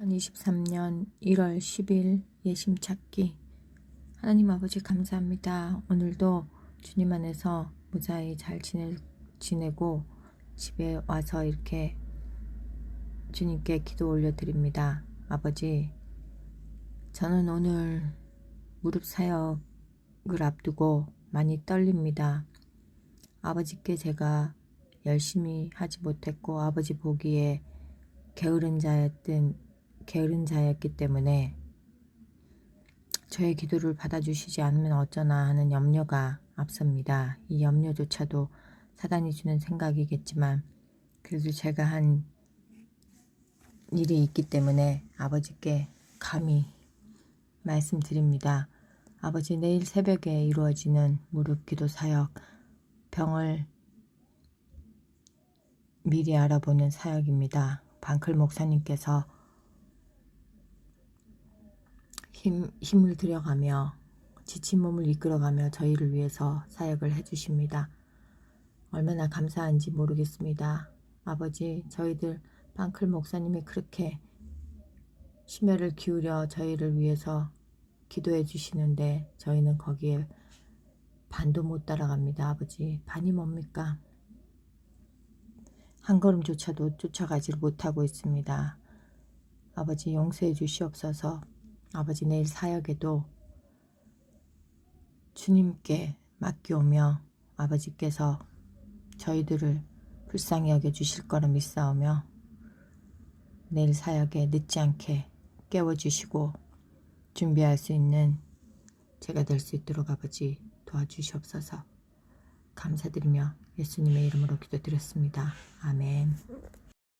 2023년 1월 10일 예심 찾기 하나님 아버지 감사합니다. 오늘도 주님 안에서 무사히 잘 지내, 지내 고 집에 와서 이렇게 주님께 기도 올려드립니다. 아버지, 저는 오늘 무릎 사역을 앞두고 많이 떨립니다. 아버지께 제가 열심히 하지 못했고 아버지 보기에 게으른 자였던 게으른 자였기 때문에 저의 기도를 받아주시지 않으면 어쩌나 하는 염려가 앞섭니다. 이 염려조차도 사단이 주는 생각이겠지만 그래도 제가 한 일이 있기 때문에 아버지께 감히 말씀드립니다. 아버지 내일 새벽에 이루어지는 무릎 기도 사역 병을 미리 알아보는 사역입니다. 방클 목사님께서 힘, 힘을 들여가며 지친 몸을 이끌어가며 저희를 위해서 사역을 해주십니다. 얼마나 감사한지 모르겠습니다. 아버지, 저희들 방클 목사님이 그렇게 심혈을 기울여 저희를 위해서 기도해 주시는데 저희는 거기에 반도 못 따라갑니다. 아버지, 반이 뭡니까? 한 걸음조차도 쫓아가지를 못하고 있습니다. 아버지 용서해 주시옵소서. 아버지 내일 사역에도 주님께 맡기오며 아버지께서 저희들을 불쌍히 여겨 주실 거라 믿사오며 내일 사역에 늦지 않게 깨워주시고 준비할 수 있는 제가 될 수 있도록 아버지 도와주시옵소서 감사드리며 예수님의 이름으로 기도드렸습니다. 아멘.